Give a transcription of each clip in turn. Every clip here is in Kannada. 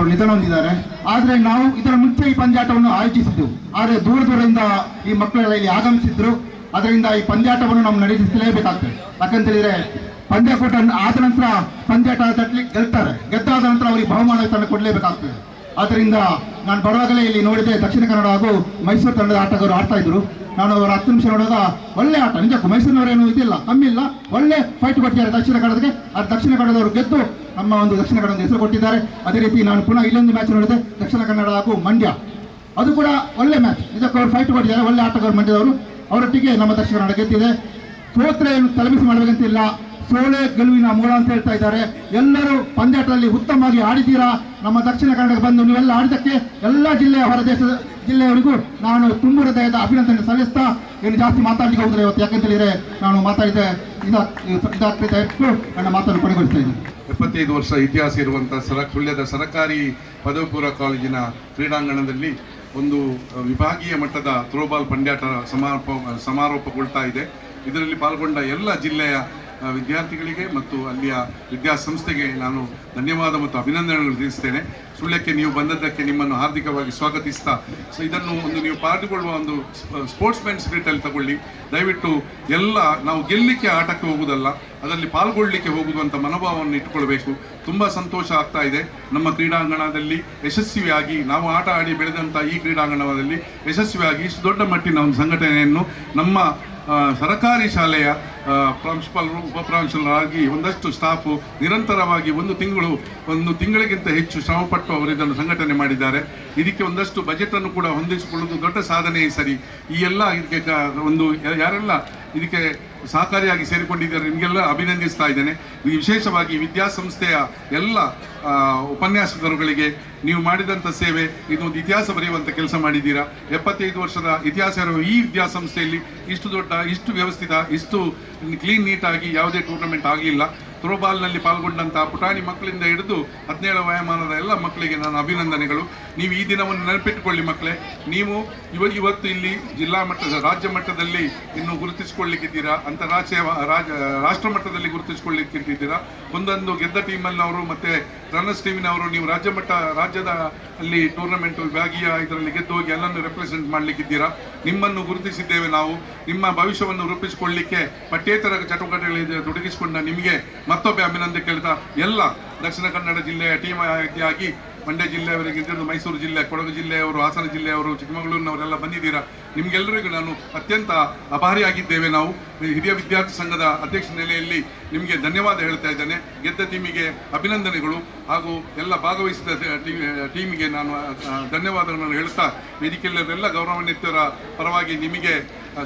ಅವರು ನಿಧನ ಹೊಂದಿದ್ದಾರೆ ಆದರೆ ನಾವು ಇದರ ಮುಂಚೆ ಈ ಪಂದ್ಯಾಟವನ್ನು ಆಯೋಜಿಸಿದ್ದು. ಆದರೆ ದೂರ ದೂರದಿಂದ ಈ ಮಕ್ಕಳೆಲ್ಲ ಇಲ್ಲಿ ಆಗಮಿಸಿದ್ರು. ಅದರಿಂದ ಈ ಪಂದ್ಯಾಟವನ್ನು ನಾವು ನಡೆಸಲೇಬೇಕಾಗ್ತದೆ ಯಾಕಂತೇಳಿದ್ರೆ ಪಂದ್ಯಕೂಟ ಆದ ನಂತರ ಪಂದ್ಯಾಟ ತಟ್ಲಿ, ಗೆಲ್ತಾರೆ. ಗೆದ್ದಾದ ನಂತರ ಅವರಿಗೆ ಬಹುಮಾನ ತಂಡ ಕೊಡಲೇಬೇಕಾಗ್ತದೆ. ಆದ್ದರಿಂದ ನಾನು ಬರುವಾಗಲೇ ಇಲ್ಲಿ ನೋಡಿದೆ ದಕ್ಷಿಣ ಕನ್ನಡ ಹಾಗೂ ಮೈಸೂರು ತಂಡದ ಆಟಗಾರರು ಆಡ್ತಾ ಇದ್ರು. ನಾನು ಅವರು ಹತ್ತು ನಿಮಿಷ ನೋಡಿದಾಗ ಒಳ್ಳೆ ಆಟ. ನಿಜಕ್ಕೂ ಮೈಸೂರಿನವರೇನು ಇದಿಲ್ಲ ಕಮ್ಮಿ ಇಲ್ಲ ಒಳ್ಳೆ ಫೈಟ್ ಕೊಟ್ಟಿದ್ದಾರೆ ದಕ್ಷಿಣ ಕನ್ನಡಕ್ಕೆ. ಆ ದಕ್ಷಿಣ ಕನ್ನಡದವರು ಗೆದ್ದು ನಮ್ಮ ಒಂದು ದಕ್ಷಿಣ ಕನ್ನಡದ ಹೆಸರು ಕೊಟ್ಟಿದ್ದಾರೆ. ಅದೇ ರೀತಿ ನಾನು ಪುನಃ ಇಲ್ಲೊಂದು ಮ್ಯಾಚ್ ನೋಡಿದೆ, ದಕ್ಷಿಣ ಕನ್ನಡ ಹಾಗೂ ಮಂಡ್ಯ. ಅದು ಕೂಡ ಒಳ್ಳೆ ಮ್ಯಾಚ್ ಇದಕ್ಕೆ ಅವರು ಫೈಟ್ ಕೊಟ್ಟಿದ್ದಾರೆ ಒಳ್ಳೆ ಆಟಗಾರರು ಮಂಡ್ಯದವರು. ಅವರೊಟ್ಟಿಗೆ ನಮ್ಮ ದಕ್ಷಿಣ ಕನ್ನಡ ಗೆದ್ದಿದೆ. ಸೋತ್ರೆ ಏನು ಮಾಡಬೇಕಂತಿಲ್ಲ ಸೋಲೆ ಗೆಲುವಿನ ಮೂಲ ಅಂತ ಹೇಳ್ತಾ ಇದ್ದಾರೆ. ಎಲ್ಲರೂ ಪಂದ್ಯಾಟದಲ್ಲಿ ಉತ್ತಮವಾಗಿ ಆಡಿದ್ದೀರಾ? ನಮ್ಮ ದಕ್ಷಿಣ ಕನ್ನಡಕ್ಕೆ ಬಂದು ನೀವೆಲ್ಲ ಆಡಿದ್ದಕ್ಕೆ ಎಲ್ಲ ಜಿಲ್ಲೆಯ ಹೊರ ದೇಶದ ಜಿಲ್ಲೆಯವರಿಗೂ ನಾನು ತುಂಬ ಹೃದಯದ ಅಭಿನಂದನೆ ಸಲ್ಲಿಸ್ತಾ ಏನು ಜಾಸ್ತಿ ಮಾತಾಡಲಿಕ್ಕೆ ಹೋದರೆ ಇವತ್ತು. ಯಾಕಂತ ಹೇಳಿದರೆ ನಾನು ಮಾತಾಡಿದ ಇದಾ ಇದಾಗ್ತಾ ಇಟ್ಟು ನನ್ನ ಮಾತನ್ನು ಕೊನೆಗೊಳಿಸ್ತಾ ಇದ್ದೀನಿ. ಎಪ್ಪತ್ತೈದು ವರ್ಷ ಇತಿಹಾಸ ಇರುವಂಥ ಸರ ಸುಳ್ಯದ ಸರಕಾರಿ ಪದವಿ ಪೂರ್ವ ಕಾಲೇಜಿನ ಕ್ರೀಡಾಂಗಣದಲ್ಲಿ ಒಂದು ವಿಭಾಗೀಯ ಮಟ್ಟದ ಥ್ರೋಬಾಲ್ ಪಂದ್ಯಾಟ ಸಮಾರೋಪ, ಸಮಾರೋಪಗೊಳ್ತಾ ಇದೆ. ಇದರಲ್ಲಿ ಪಾಲ್ಗೊಂಡ ಎಲ್ಲ ಜಿಲ್ಲೆಯ ವಿದ್ಯಾರ್ಥಿಗಳಿಗೆ ಮತ್ತು ಅಲ್ಲಿಯ ವಿದ್ಯಾಸಂಸ್ಥೆಗೆ ನಾನು ಧನ್ಯವಾದ ಮತ್ತು ಅಭಿನಂದನೆಗಳನ್ನು ತಿಳಿಸ್ತೇನೆ. ಸುಳ್ಯಕ್ಕೆ ನೀವು ಬಂದದ್ದಕ್ಕೆ ನಿಮ್ಮನ್ನು ಹಾರ್ದಿಕವಾಗಿ ಸ್ವಾಗತಿಸ್ತಾ, ಸೊ ಇದನ್ನು ಒಂದು ನೀವು ಪಾಲ್ಗೊಳ್ಳುವ ಒಂದು ಸ್ಪೋರ್ಟ್ಸ್ ಮ್ಯಾನ್ ಸ್ಪಿರಿಟಲ್ಲಿ ತಗೊಳ್ಳಿ. ದಯವಿಟ್ಟು ಎಲ್ಲ, ನಾವು ಗೆಲ್ಲಲಿಕ್ಕೆ ಆಟಕ್ಕೆ ಹೋಗುವುದಲ್ಲ, ಅದರಲ್ಲಿ ಪಾಲ್ಗೊಳ್ಳಲಿಕ್ಕೆ ಹೋಗುವುದು ಅಂತ ಮನೋಭಾವವನ್ನು ಇಟ್ಟುಕೊಳ್ಬೇಕು. ತುಂಬ ಸಂತೋಷ ಆಗ್ತಾ ಇದೆ. ನಮ್ಮ ಕ್ರೀಡಾಂಗಣದಲ್ಲಿ ಯಶಸ್ವಿಯಾಗಿ, ನಾವು ಆಟ ಆಡಿ ಬೆಳೆದಂಥ ಈ ಕ್ರೀಡಾಂಗಣದಲ್ಲಿ ಯಶಸ್ವಿಯಾಗಿ ಇಷ್ಟು ದೊಡ್ಡ ಮಟ್ಟಿನ ಒಂದು ಸಂಘಟನೆಯನ್ನು ನಮ್ಮ ಸರಕಾರಿ ಶಾಲೆಯ ಪ್ರಾಂಶುಪಾಲರು ಉಪಪ್ರಾಂಶುಪಾಲರಾಗಿ ಒಂದಷ್ಟು ಸ್ಟಾಫು ನಿರಂತರವಾಗಿ ಒಂದು ತಿಂಗಳು, ಒಂದು ತಿಂಗಳಿಗಿಂತ ಹೆಚ್ಚು ಶ್ರಮಪಟ್ಟು ಅವರು ಇದನ್ನು ಸಂಘಟನೆ ಮಾಡಿದ್ದಾರೆ. ಇದಕ್ಕೆ ಒಂದಷ್ಟು ಬಜೆಟನ್ನು ಕೂಡ ಹೊಂದಿಸಿಕೊಳ್ಳುವುದು ದೊಡ್ಡ ಸಾಧನೆ ಸರಿ. ಈ ಎಲ್ಲ ಇದಕ್ಕೆ ಒಂದು ಯಾರೆಲ್ಲ ಇದಕ್ಕೆ ಸಹಕಾರಿಯಾಗಿ ಸೇರಿಕೊಂಡಿದ್ದಾರೆ, ನಿಮಗೆಲ್ಲ ಅಭಿನಂದಿಸ್ತಾ ಇದ್ದೇನೆ. ವಿಶೇಷವಾಗಿ ವಿದ್ಯಾಸಂಸ್ಥೆಯ ಎಲ್ಲ ಉಪನ್ಯಾಸಕರುಗಳಿಗೆ ನೀವು ಮಾಡಿದಂಥ ಸೇವೆ ಇದೊಂದು ಇತಿಹಾಸ ಬರೆಯುವಂಥ ಕೆಲಸ ಮಾಡಿದ್ದೀರಾ? ಎಪ್ಪತ್ತೈದು ವರ್ಷದ ಇತಿಹಾಸ ಇರುವ ಈ ವಿದ್ಯಾಸಂಸ್ಥೆಯಲ್ಲಿ ಇಷ್ಟು ದೊಡ್ಡ, ಇಷ್ಟು ವ್ಯವಸ್ಥಿತ, ಇಷ್ಟು ಕ್ಲೀನ್ ನೀಟಾಗಿ ಯಾವುದೇ ಟೂರ್ನಮೆಂಟ್ ಆಗಲಿಲ್ಲ. ಥ್ರೋಬಾಲ್ನಲ್ಲಿ ಪಾಲ್ಗೊಂಡಂಥ ಪುಟಾಣಿ ಮಕ್ಕಳಿಂದ ಹಿಡಿದು ಹದಿನೇಳು ವಯೋಮಾನದ ಎಲ್ಲ ಮಕ್ಕಳಿಗೆ ನಾನು ಅಭಿನಂದನೆಗಳು. ನೀವು ಈ ದಿನವನ್ನು ನೆನಪಿಟ್ಟುಕೊಳ್ಳಿ ಮಕ್ಕಳೇ. ನೀವು ಇವ ಇವತ್ತು ಇಲ್ಲಿ ಜಿಲ್ಲಾ ಮಟ್ಟದ, ರಾಜ್ಯ ಮಟ್ಟದಲ್ಲಿ ಇನ್ನು ಗುರುತಿಸಿಕೊಳ್ಳಿಕ್ಕಿದ್ದೀರಾ? ಅಂತಾರಾಷ್ಟ್ರೀಯ ರಾಜ ರಾಷ್ಟ್ರ ಮಟ್ಟದಲ್ಲಿ ಗುರುತಿಸಿಕೊಳ್ಳಿಕ್ಕಿದ್ದೀರಾ? ಒಂದೊಂದು ಗೆದ್ದ ಟೀಮಲ್ಲಿನವರು ಮತ್ತು ರನ್ನರ್ಸ್ ಟೀಮಿನವರು ನೀವು ರಾಜ್ಯ ಮಟ್ಟ ರಾಜ್ಯದ ಅಲ್ಲಿ ಟೂರ್ನಮೆಂಟ್ ವಿಭಾಗೀಯ ಇದರಲ್ಲಿ ಗೆದ್ದು ಹೋಗಿ ಎಲ್ಲನ್ನು ರೆಪ್ರೆಸೆಂಟ್ ಮಾಡಲಿಕ್ಕಿದ್ದೀರಾ? ನಿಮ್ಮನ್ನು ಗುರುತಿಸಿದ್ದೇವೆ ನಾವು. ನಿಮ್ಮ ಭವಿಷ್ಯವನ್ನು ರೂಪಿಸಿಕೊಳ್ಳಿಕ್ಕೆ ಪಠ್ಯೇತರ ಚಟುವಟಿಕೆಗಳಿಂದ ತೊಡಗಿಸಿಕೊಂಡ ನಿಮಗೆ ಮತ್ತೊಬ್ಬ ಅಭಿನಂದನೆ ಕೇಳ್ತಾ, ಎಲ್ಲ ದಕ್ಷಿಣ ಕನ್ನಡ ಜಿಲ್ಲೆಯ ಟೀಮ್ ಆಗಿ ಮಂಡ್ಯ ಜಿಲ್ಲೆಯವರಿಗೆ ಹಿಡಿದು ಮೈಸೂರು ಜಿಲ್ಲೆ, ಕೊಡಗು ಜಿಲ್ಲೆಯವರು, ಹಾಸನ ಜಿಲ್ಲೆಯವರು, ಚಿಕ್ಕಮಗಳೂರಿನವರೆಲ್ಲ ಬಂದಿದ್ದೀರಾ? ನಿಮಗೆಲ್ಲರಿಗೂ ನಾನು ಅತ್ಯಂತ ಅಭಾರಿಯಾಗಿದ್ದೇವೆ ನಾವು. ಹಿರಿಯ ವಿದ್ಯಾರ್ಥಿ ಸಂಘದ ಅಧ್ಯಕ್ಷ ನೆಲೆಯಲ್ಲಿ ನಿಮಗೆ ಧನ್ಯವಾದ ಹೇಳ್ತಾ ಇದ್ದೇನೆ. ಗೆದ್ದ ಟೀಮಿಗೆ ಅಭಿನಂದನೆಗಳು ಹಾಗೂ ಎಲ್ಲ ಭಾಗವಹಿಸಿದ ಟೀಮಿಗೆ ನಾನು ಧನ್ಯವಾದಗಳನ್ನು ಹೇಳ್ತಾ ವೇದಿಕೆಯಲ್ಲೆಲ್ಲ ಗೌರವಾನ್ವಿತರ ಪರವಾಗಿ ನಿಮಗೆ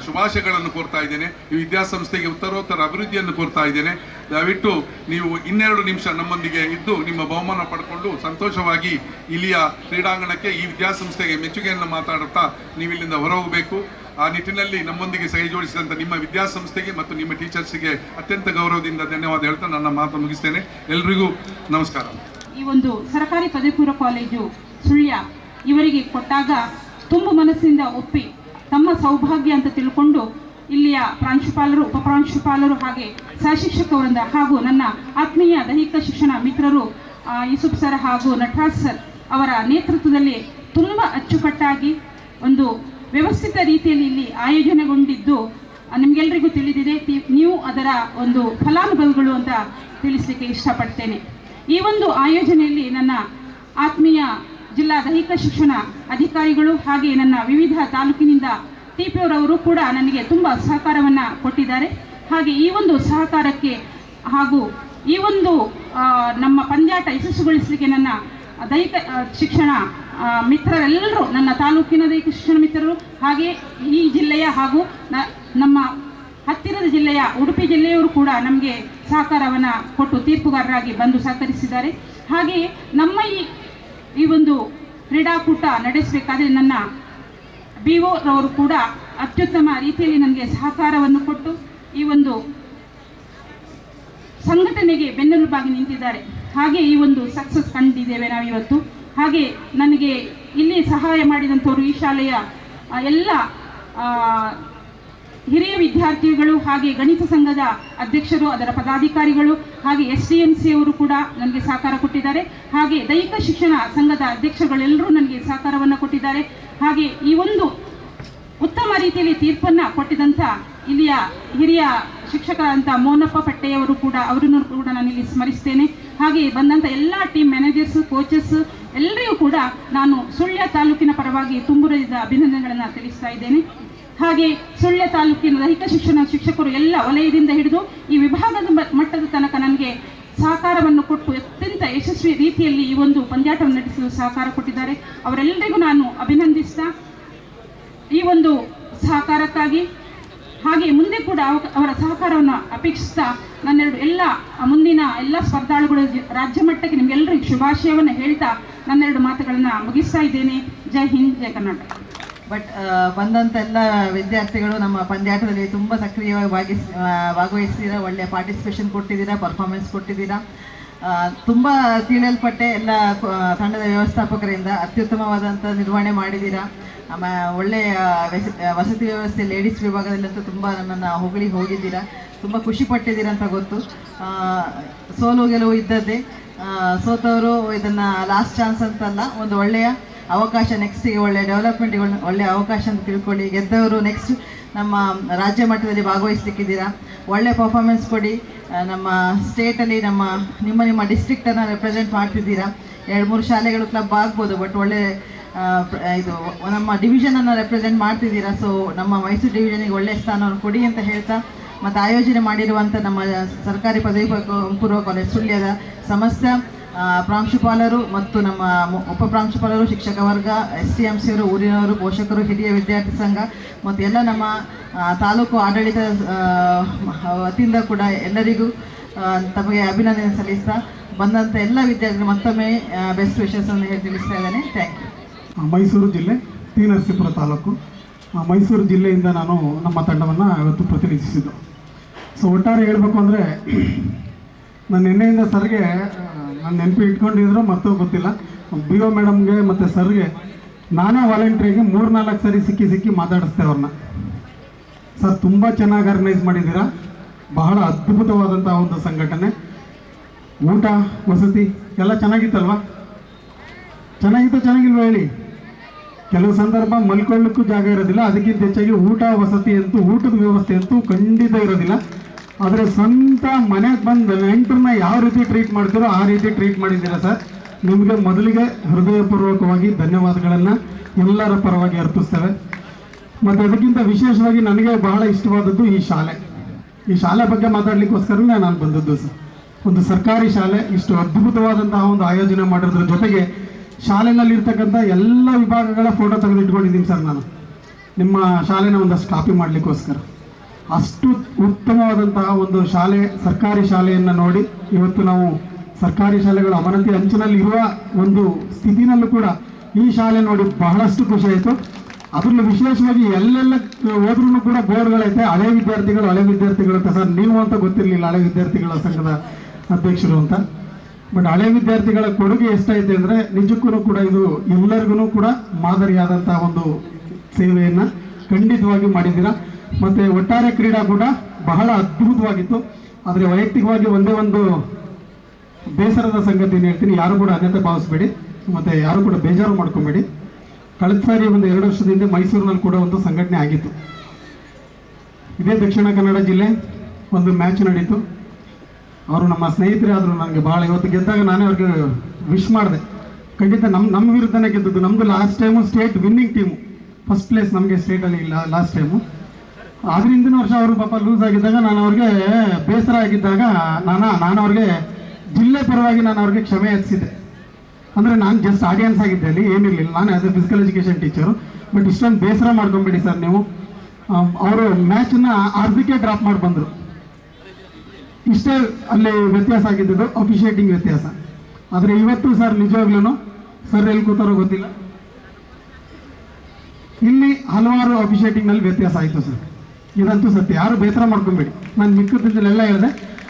ಶುಭಾಶಯಗಳನ್ನು ಕೋರ್ತಾ ಇದ್ದೇನೆ. ಈ ವಿದ್ಯಾಸಂಸ್ಥೆಗೆ ಉತ್ತರೋತ್ತರ ಅಭಿವೃದ್ಧಿಯನ್ನು ಕೋರ್ತಾ ಇದ್ದೇನೆ. ದಯವಿಟ್ಟು ನೀವು ಇನ್ನೆರಡು ನಿಮಿಷ ನಮ್ಮೊಂದಿಗೆ ಇದ್ದು ನಿಮ್ಮ ಬಹುಮಾನ ಪಡ್ಕೊಂಡು ಸಂತೋಷವಾಗಿ ಇಲ್ಲಿಯ ಕ್ರೀಡಾಂಗಣಕ್ಕೆ ಈ ವಿದ್ಯಾಸಂಸ್ಥೆಗೆ ಮೆಚ್ಚುಗೆಯನ್ನು ಮಾತಾಡುತ್ತಾ ನೀವು ಇಲ್ಲಿಂದ ಹೊರಹೋಗಬೇಕು. ಆ ನಿಟ್ಟಿನಲ್ಲಿ ನಮ್ಮೊಂದಿಗೆ ಸಹಿ ಜೋಡಿಸಿದಂಥ ನಿಮ್ಮ ವಿದ್ಯಾಸಂಸ್ಥೆಗೆ ಮತ್ತು ನಿಮ್ಮ ಟೀಚರ್ಸ್ಗೆ ಅತ್ಯಂತ ಗೌರವದಿಂದ ಧನ್ಯವಾದ ಹೇಳ್ತಾ ನನ್ನ ಮಾತು ಮುಗಿಸ್ತೇನೆ. ಎಲ್ರಿಗೂ ನಮಸ್ಕಾರ. ಈ ಒಂದು ಸರ್ಕಾರಿ ಪದವಿಪೂರ್ವ ಕಾಲೇಜು ಸುಳ್ಯ ಇವರಿಗೆ ಕೊಟ್ಟಾಗ ತುಂಬ ಮನಸ್ಸಿಂದ ಒಪ್ಪಿ ತಮ್ಮ ಸೌಭಾಗ್ಯ ಅಂತ ತಿಳ್ಕೊಂಡು ಇಲ್ಲಿಯ ಪ್ರಾಂಶುಪಾಲರು, ಉಪಪ್ರಾಂಶುಪಾಲರು ಹಾಗೆ ಸಹಶಿಕ್ಷಕವೃಂದ ಹಾಗೂ ನನ್ನ ಆತ್ಮೀಯ ದೈಹಿಕ ಶಿಕ್ಷಣ ಮಿತ್ರರು ಯೂಸುಫ್ ಸರ್ ಹಾಗೂ ನಟರಾಜ್ ಸರ್ ಅವರ ನೇತೃತ್ವದಲ್ಲಿ ತುಂಬ ಅಚ್ಚುಕಟ್ಟಾಗಿ ಒಂದು ವ್ಯವಸ್ಥಿತ ರೀತಿಯಲ್ಲಿ ಇಲ್ಲಿ ಆಯೋಜನೆಗೊಂಡಿದ್ದು ನಿಮಗೆಲ್ಲರಿಗೂ ತಿಳಿದಿದೆ. ನೀವು ಅದರ ಒಂದು ಫಲಾನುಭವಿಗಳು ಅಂತ ತಿಳಿಸಲಿಕ್ಕೆ ಇಷ್ಟಪಡ್ತೇನೆ. ಈ ಒಂದು ಆಯೋಜನೆಯಲ್ಲಿ ನನ್ನ ಆತ್ಮೀಯ ಜಿಲ್ಲಾ ದೈಹಿಕ ಶಿಕ್ಷಣ ಅಧಿಕಾರಿಗಳು ಹಾಗೆ ನನ್ನ ವಿವಿಧ ತಾಲೂಕಿನಿಂದ ಟಿ ಪಿ ಕೂಡ ನನಗೆ ತುಂಬ ಸಹಕಾರವನ್ನು ಕೊಟ್ಟಿದ್ದಾರೆ. ಹಾಗೆ ಈ ಒಂದು ಸಹಕಾರಕ್ಕೆ ಹಾಗೂ ಈ ಒಂದು ನಮ್ಮ ಪಂದ್ಯಾಟ ಯಶಸ್ಸುಗೊಳಿಸಲಿಕ್ಕೆ ನನ್ನ ದೈಹಿಕ ಶಿಕ್ಷಣ ಮಿತ್ರರೆಲ್ಲರೂ, ನನ್ನ ತಾಲೂಕಿನ ದೈಹಿಕ ಶಿಕ್ಷಣ ಮಿತ್ರರು, ಹಾಗೆ ಈ ಜಿಲ್ಲೆಯ ಹಾಗೂ ನಮ್ಮ ಹತ್ತಿರದ ಜಿಲ್ಲೆಯ ಉಡುಪಿ ಜಿಲ್ಲೆಯವರು ಕೂಡ ನಮಗೆ ಸಹಕಾರವನ್ನು ಕೊಟ್ಟು ತೀರ್ಪುಗಾರರಾಗಿ ಬಂದು ಸಹಕರಿಸಿದ್ದಾರೆ. ಹಾಗೆಯೇ ನಮ್ಮ ಈ ಈ ಒಂದು ಕ್ರೀಡಾಕೂಟ ನಡೆಸಬೇಕಾದ್ರೆ ನನ್ನ ಬಿ ರವರು ಕೂಡ ಅತ್ಯುತ್ತಮ ರೀತಿಯಲ್ಲಿ ನನಗೆ ಸಹಕಾರವನ್ನು ಕೊಟ್ಟು ಈ ಒಂದು ಸಂಘಟನೆಗೆ ಬೆನ್ನೆಲುಬಾಗಿ ನಿಂತಿದ್ದಾರೆ. ಹಾಗೆ ಈ ಒಂದು ಸಕ್ಸಸ್ ಕಂಡಿದ್ದೇವೆ ನಾವಿವತ್ತು. ಹಾಗೆ ನನಗೆ ಇಲ್ಲಿ ಸಹಾಯ ಮಾಡಿದಂಥವರು ಈ ಶಾಲೆಯ ಎಲ್ಲ ಹಿರಿಯ ವಿದ್ಯಾರ್ಥಿಗಳು ಹಾಗೆ ಗಣಿತ ಸಂಘದ ಅಧ್ಯಕ್ಷರು, ಅದರ ಪದಾಧಿಕಾರಿಗಳು, ಹಾಗೆ ಎಸ್ ಡಿ ಎಂ ಸಿ ಅವರು ಕೂಡ ನನಗೆ ಸಹಕಾರ ಕೊಟ್ಟಿದ್ದಾರೆ. ಹಾಗೆ ದೈಹಿಕ ಶಿಕ್ಷಣ ಸಂಘದ ಅಧ್ಯಕ್ಷಗಳೆಲ್ಲರೂ ನನಗೆ ಸಹಕಾರವನ್ನು ಕೊಟ್ಟಿದ್ದಾರೆ. ಹಾಗೆ ಈ ಒಂದು ಉತ್ತಮ ರೀತಿಯಲ್ಲಿ ತೀರ್ಪನ್ನು ಕೊಟ್ಟಿದಂಥ ಇಲ್ಲಿಯ ಹಿರಿಯ ಶಿಕ್ಷಕರಾದಂಥ ಮೋನಪ್ಪ ಪಟ್ಟೆಯವರು ಕೂಡ, ಅವರನ್ನು ಕೂಡ ನಾನು ಇಲ್ಲಿ ಸ್ಮರಿಸ್ತೇನೆ. ಹಾಗೆ ಬಂದಂಥ ಎಲ್ಲ ಟೀಮ್ ಮ್ಯಾನೇಜರ್ಸ್ ಕೋಚಸ್ ಎಲ್ಲರಿಗೂ ಕೂಡ ನಾನು ಸುಳ್ಯ ತಾಲೂಕಿನ ಪರವಾಗಿ ತುಂಬುರಿದ ಅಭಿನಂದನೆಗಳನ್ನು ತಿಳಿಸ್ತಾ ಇದ್ದೇನೆ. ಹಾಗೆ ಸುಳ್ಯ ತಾಲೂಕಿನ ದೈಹಿಕ ಶಿಕ್ಷಣ ಶಿಕ್ಷಕರು ಎಲ್ಲ ವಲಯದಿಂದ ಹಿಡಿದು ಈ ವಿಭಾಗದ ಮಟ್ಟದ ತನಕ ನನಗೆ ಸಹಕಾರವನ್ನು ಕೊಟ್ಟು ಅತ್ಯಂತ ಯಶಸ್ವಿ ರೀತಿಯಲ್ಲಿ ಈ ಒಂದು ಪಂದ್ಯಾಟವನ್ನು ನಡೆಸಲು ಸಹಕಾರ ಕೊಟ್ಟಿದ್ದಾರೆ. ಅವರೆಲ್ಲರಿಗೂ ನಾನು ಅಭಿನಂದಿಸ್ತಾ ಈ ಒಂದು ಸಹಕಾರಕ್ಕಾಗಿ, ಹಾಗೆ ಮುಂದೆ ಕೂಡ ಅವ- ಅವರ ಸಹಕಾರವನ್ನು ಅಪೇಕ್ಷಿಸ್ತಾ ನನ್ನೆರಡು ಎಲ್ಲ ಮುಂದಿನ ಎಲ್ಲ ಸ್ಪರ್ಧಾಳುಗಳ ರಾಜ್ಯ ಮಟ್ಟಕ್ಕೆ ನಿಮಗೆಲ್ಲರಿಗೂ ಶುಭಾಶಯವನ್ನು ಹೇಳ್ತಾ ನನ್ನೆರಡು ಮಾತುಗಳನ್ನು ಮುಗಿಸ್ತಾ ಇದ್ದೇನೆ. ಜೈ ಹಿಂದ್, ಜೈ ಕರ್ನಾಟಕ. ಬಟ್ ಬಂದಂಥ ಎಲ್ಲ ವಿದ್ಯಾರ್ಥಿಗಳು ನಮ್ಮ ಪಂದ್ಯಾಟದಲ್ಲಿ ತುಂಬ ಸಕ್ರಿಯವಾಗಿ ಭಾಗಿಸ್ ಭಾಗವಹಿಸ್ತೀರಾ? ಒಳ್ಳೆಯ ಪಾರ್ಟಿಸಿಪೇಷನ್ ಕೊಟ್ಟಿದ್ದೀರಾ ಪರ್ಫಾರ್ಮೆನ್ಸ್ ಕೊಟ್ಟಿದ್ದೀರಾ ತುಂಬ ತಿಳಿಯಲ್ಪಟ್ಟೆ ಎಲ್ಲ ತಂಡದ ವ್ಯವಸ್ಥಾಪಕರಿಂದ ಅತ್ಯುತ್ತಮವಾದಂಥ ನಿರ್ವಹಣೆ ಮಾಡಿದ್ದೀರಾ? ನಮ್ಮ ಒಳ್ಳೆಯ ವಸ- ವಸತಿ ವ್ಯವಸ್ಥೆ ಲೇಡೀಸ್ ವಿಭಾಗದಲ್ಲಂತೂ ತುಂಬ ನನ್ನನ್ನು ಹೊಗಳಿ ಹೋಗಿದ್ದೀರಾ? ತುಂಬ ಖುಷಿ ಪಟ್ಟಿದ್ದೀರಾ ಅಂತ ಗೊತ್ತು. ಸೋಲು ಗೆಲುವು ಇದ್ದದ್ದೇ. ಸೋತವರು ಇದನ್ನು ಲಾಸ್ಟ್ ಚಾನ್ಸ್ ಅಂತಲ್ಲ, ಒಂದು ಒಳ್ಳೆಯ ಅವಕಾಶ ನೆಕ್ಸ್ಟಿಗೆ ಒಳ್ಳೆ ಡೆವಲಪ್ಮೆಂಟ್ಗೆ ಒಳ್ಳೆ ಅವಕಾಶ ಅಂತ ತಿಳ್ಕೊಳ್ಳಿ. ಗೆದ್ದವರು ನೆಕ್ಸ್ಟ್ ನಮ್ಮ ರಾಜ್ಯ ಮಟ್ಟದಲ್ಲಿ ಭಾಗವಹಿಸ್ಲಿಕ್ಕಿದ್ದೀರಾ? ಒಳ್ಳೆ ಪರ್ಫಾರ್ಮೆನ್ಸ್ ಕೊಡಿ. ನಮ್ಮ ಸ್ಟೇಟಲ್ಲಿ ನಮ್ಮ ನಿಮ್ಮ ನಿಮ್ಮ ಡಿಸ್ಟ್ರಿಕ್ಟನ್ನು ರೆಪ್ರೆಸೆಂಟ್ ಮಾಡ್ತಿದ್ದೀರಾ? ಎರಡು ಮೂರು ಶಾಲೆಗಳು ಕ್ಲಬ್ ಆಗ್ಬೋದು ಬಟ್ ಒಳ್ಳೆ ಇದು ನಮ್ಮ ಡಿವಿಷನನ್ನು ರೆಪ್ರೆಸೆಂಟ್ ಮಾಡ್ತಿದ್ದೀರಾ? ಸೊ ನಮ್ಮ ಮೈಸೂರು ಡಿವಿಷನಿಗೆ ಒಳ್ಳೆಯ ಸ್ಥಾನವನ್ನು ಕೊಡಿ ಅಂತ ಹೇಳ್ತಾ ಮತ್ತು ಆಯೋಜನೆ ಮಾಡಿರುವಂಥ ನಮ್ಮ ಸರ್ಕಾರಿ ಪದವಿ ಪೂರ್ವ ಕಾಲೇಜ್ ಸುಳ್ಯದ ಸಮಸ್ತ ಆ, ಪ್ರಾಂಶುಪಾಲರು ಮತ್ತು ನಮ್ಮ ಉಪ ಪ್ರಾಂಶುಪಾಲರು, ಶಿಕ್ಷಕ ವರ್ಗ, ಎಸ್ ಟಿ ಎಂ ಸಿಯವರು, ಊರಿನವರು, ಪೋಷಕರು, ಹಿರಿಯ ವಿದ್ಯಾರ್ಥಿ ಸಂಘ ಮತ್ತು ಎಲ್ಲ ನಮ್ಮ ತಾಲೂಕು ಆಡಳಿತ ವತಿಯಿಂದ ಕೂಡ ಎಲ್ಲರಿಗೂ ತಮಗೆ ಅಭಿನಂದನೆ ಸಲ್ಲಿಸ್ತಾ ಬಂದಂಥ ಎಲ್ಲ ವಿದ್ಯಾರ್ಥಿಗಳು ಮತ್ತೊಮ್ಮೆ ಬೆಸ್ಟ್ ವಿಶೇಷವನ್ನು ಹೇಳಿ ತಿಳಿಸ್ತಾ ಇದ್ದೇನೆ. ಥ್ಯಾಂಕ್ ಯು ಮೈಸೂರು ಜಿಲ್ಲೆ, ಟಿ ನರಸೀಪುರ ತಾಲೂಕು. ಮೈಸೂರು ಜಿಲ್ಲೆಯಿಂದ ನಾನು ನಮ್ಮ ತಂಡವನ್ನು ಇವತ್ತು ಪ್ರತಿನಿಧಿಸಿದ್ದು. ಸೊ ಒಟ್ಟಾರೆ ಹೇಳಬೇಕು ಅಂದರೆ ನಾನು ನಿನ್ನೆಯಿಂದ ಸರ್ಗೆ ನಾನು ನೆನಪು ಇಟ್ಕೊಂಡಿದ್ರು, ಮತ್ತೂ ಗೊತ್ತಿಲ್ಲ. ಬಿ ಒ ಮೇಡಮ್ಗೆ ಮತ್ತು ಸರ್ಗೆ, ನಾನೇ ವಾಲಂಟ್ರಿಗೆ ಮೂರು ನಾಲ್ಕು ಸರಿ ಸಿಕ್ಕಿ ಸಿಕ್ಕಿ ಮಾತಾಡಿಸ್ತೆ ಅವ್ರನ್ನ. ಸರ್, ತುಂಬ ಚೆನ್ನಾಗಿ ಆರ್ಗನೈಸ್ ಮಾಡಿದ್ದೀರಾ? ಬಹಳ ಅದ್ಭುತವಾದಂಥ ಒಂದು ಸಂಘಟನೆ. ಊಟ, ವಸತಿ, ಎಲ್ಲ ಚೆನ್ನಾಗಿತ್ತಲ್ವಾ? ಚೆನ್ನಾಗಿತ್ತು ಚೆನ್ನಾಗಿಲ್ವ ಹೇಳಿ? ಕೆಲವು ಸಂದರ್ಭ ಮಲ್ಕೊಳ್ಳಿಕ್ಕೂ ಜಾಗ ಇರೋದಿಲ್ಲ, ಅದಕ್ಕಿಂತ ಹೆಚ್ಚಾಗಿ ಊಟ, ವಸತಿ ಅಂತೂ, ಊಟದ ವ್ಯವಸ್ಥೆ ಅಂತೂ ಖಂಡಿತ ಇರೋದಿಲ್ಲ. ಆದರೆ ಸ್ವಂತ ಮನೆಗೆ ಬಂದ ನೆಂಟರನ್ನ ಯಾವ ರೀತಿ ಟ್ರೀಟ್ ಮಾಡ್ತೀರೋ ಆ ರೀತಿ ಟ್ರೀಟ್ ಮಾಡಿದ್ದೀರಾ ಸರ್? ನಿಮಗೆ ಮೊದಲಿಗೆ ಹೃದಯಪೂರ್ವಕವಾಗಿ ಧನ್ಯವಾದಗಳನ್ನು ಎಲ್ಲರ ಪರವಾಗಿ ಅರ್ಪಿಸ್ತೇವೆ. ಮತ್ತು ಅದಕ್ಕಿಂತ ವಿಶೇಷವಾಗಿ ನನಗೆ ಬಹಳ ಇಷ್ಟವಾದದ್ದು ಈ ಶಾಲೆ. ಈ ಶಾಲೆ ಬಗ್ಗೆ ಮಾತಾಡಲಿಕ್ಕೋಸ್ಕರನೇ ನಾನು ಬಂದದ್ದು ಸರ್. ಒಂದು ಸರ್ಕಾರಿ ಶಾಲೆ, ಇಷ್ಟು ಅದ್ಭುತವಾದಂತಹ ಒಂದು ಆಯೋಜನೆ ಮಾಡಿರೋದ್ರ ಜೊತೆಗೆ ಶಾಲೆನಲ್ಲಿರ್ತಕ್ಕಂಥ ಎಲ್ಲ ವಿಭಾಗಗಳ ಫೋಟೋ ತೆಗೆದು ಇಟ್ಕೊಂಡಿದ್ದೀನಿ ಸರ್ ನಾನು. ನಿಮ್ಮ ಶಾಲೆನ ಒಂದಷ್ಟು ಕಾಪಿ ಮಾಡಲಿಕ್ಕೋಸ್ಕರ. ಅಷ್ಟು ಉತ್ತಮವಾದಂತಹ ಒಂದು ಶಾಲೆ, ಸರ್ಕಾರಿ ಶಾಲೆಯನ್ನು ನೋಡಿ ಇವತ್ತು ನಾವು ಸರ್ಕಾರಿ ಶಾಲೆಗಳು ಅವನತಿ ಅಂಚಿನಲ್ಲಿ ಇರುವ ಒಂದು ಸ್ಥಿತಿನಲ್ಲೂ ಕೂಡ ಈ ಶಾಲೆ ನೋಡಿ ಬಹಳಷ್ಟು ಖುಷಿ ಆಯಿತು. ಅದರಲ್ಲೂ ವಿಶೇಷವಾಗಿ ಎಲ್ಲೆಲ್ಲ ಹೋದ್ರೂ ಕೂಡ ಬೋರ್ಡ್ಗಳೈತೆ. ಹಳೆ ವಿದ್ಯಾರ್ಥಿಗಳು ಹಳೆ ವಿದ್ಯಾರ್ಥಿಗಳು ಅಂತ ಸರ್ ನೀವು ಅಂತ ಗೊತ್ತಿರಲಿಲ್ಲ. ಹಳೆ ವಿದ್ಯಾರ್ಥಿಗಳ ಸಂಘದ ಅಧ್ಯಕ್ಷರು ಅಂತ. ಬಟ್ ಹಳೆ ವಿದ್ಯಾರ್ಥಿಗಳ ಕೊಡುಗೆ ಎಷ್ಟೈತೆ ಅಂದರೆ ನಿಜಕ್ಕೂ ಕೂಡ ಇದು ಎಲ್ಲರಿಗೂ ಕೂಡ ಮಾದರಿಯಾದಂತಹ ಒಂದು ಸೇವೆಯನ್ನು ಖಂಡಿತವಾಗಿ ಮಾಡಿದ್ದೀರಾ. ಮತ್ತು ಒಟ್ಟಾರೆ ಕ್ರೀಡಾಕೂಟ ಬಹಳ ಅದ್ಭುತವಾಗಿತ್ತು. ಆದರೆ ವೈಯಕ್ತಿಕವಾಗಿ ಒಂದೇ ಒಂದು ಬೇಸರದ ಸಂಗತಿ ಏನು ಹೇಳ್ತೀನಿ, ಯಾರು ಕೂಡ ಅನ್ಯತೆ ಭಾವಿಸ್ಬೇಡಿ, ಮತ್ತು ಯಾರು ಕೂಡ ಬೇಜಾರು ಮಾಡ್ಕೊಬೇಡಿ. ಕಳೆದ ಸಾರಿ ಒಂದು ಎರಡು ವರ್ಷದ ಹಿಂದೆ ಮೈಸೂರಿನಲ್ಲಿ ಕೂಡ ಒಂದು ಸಂಘಟನೆ ಆಗಿತ್ತು. ಇದೇ ದಕ್ಷಿಣ ಕನ್ನಡ ಜಿಲ್ಲೆ ಒಂದು ಮ್ಯಾಚ್ ನಡೀತು. ಅವರು ನಮ್ಮ ಸ್ನೇಹಿತರೇ ಆದರು ನನಗೆ ಭಾಳ ಇವತ್ತು ಗೆದ್ದಾಗ ನಾನೇ ಅವ್ರಿಗೆ ವಿಶ್ ಮಾಡಿದೆ. ಖಂಡಿತ ನಮ್ಮ ನಮ್ಮ ವಿರುದ್ಧನೇ ಗೆದ್ದದ್ದು. ನಮ್ಮದು last time state winning team first place ನಮಗೆ ಸ್ಟೇಟಲ್ಲಿ ಇಲ್ಲ ಲಾಸ್ಟ್ ಟೈಮು ಅದ್ರ ಹಿಂದಿನ ವರ್ಷ ಅವರು ಪಾಪ ಲೂಸ್ ಆಗಿದ್ದಾಗ ನಾನು ಅವ್ರಿಗೆ ಬೇಸರ ಆಗಿದ್ದಾಗ ನಾನು ನಾನು ಅವ್ರಿಗೆ ಜಿಲ್ಲೆ ಪರವಾಗಿ ನಾನು ಅವ್ರಿಗೆ ಕ್ಷಮೆ ಹಚ್ಚಿದ್ದೆ ಅಂದರೆ ನಾನು ಜಸ್ಟ್ ಆಡಿಯನ್ಸ್ ಆಗಿದ್ದೆ ಅಲ್ಲಿ, ಏನಿರಲಿಲ್ಲ. ನಾನು as a physical education teacher but ಇಷ್ಟೊಂದು ಬೇಸರ ಮಾಡ್ಕೊಂಬೇಡಿ ಸರ್ ನೀವು. ಅವರು ಮ್ಯಾಚನ್ನು ಅರ್ಧಕ್ಕೆ ಡ್ರಾಪ್ ಮಾಡಿ ಬಂದರು. ಇಷ್ಟೇ ಅಲ್ಲಿ ವ್ಯತ್ಯಾಸ ಆಗಿದ್ದು ಅಫಿಷಿಯೇಟಿಂಗ್ ವ್ಯತ್ಯಾಸ. ಆದರೆ ಇವತ್ತು ಸರ್ ನಿಜವಾಗ್ಲೂ ಸರ್ ಎಲ್ಲಿ ಕೂತಾರೋ ಗೊತ್ತಿಲ್ಲ. ಇಲ್ಲಿ ಹಲವಾರು ಅಫಿಷಿಯೇಟಿಂಗ್ನಲ್ಲಿ ವ್ಯತ್ಯಾಸ ಆಯಿತು ಸರ್ ಇದಂತೂ ಸತ್ಯ. ಯಾರು ಬೇಸರ ಮಾಡ್ಕೊಬೇಡಿ. ನಾನು ಮಿಕ್ಕದ್ದೆಲ್ಲ ಹೇಳಿದೆ,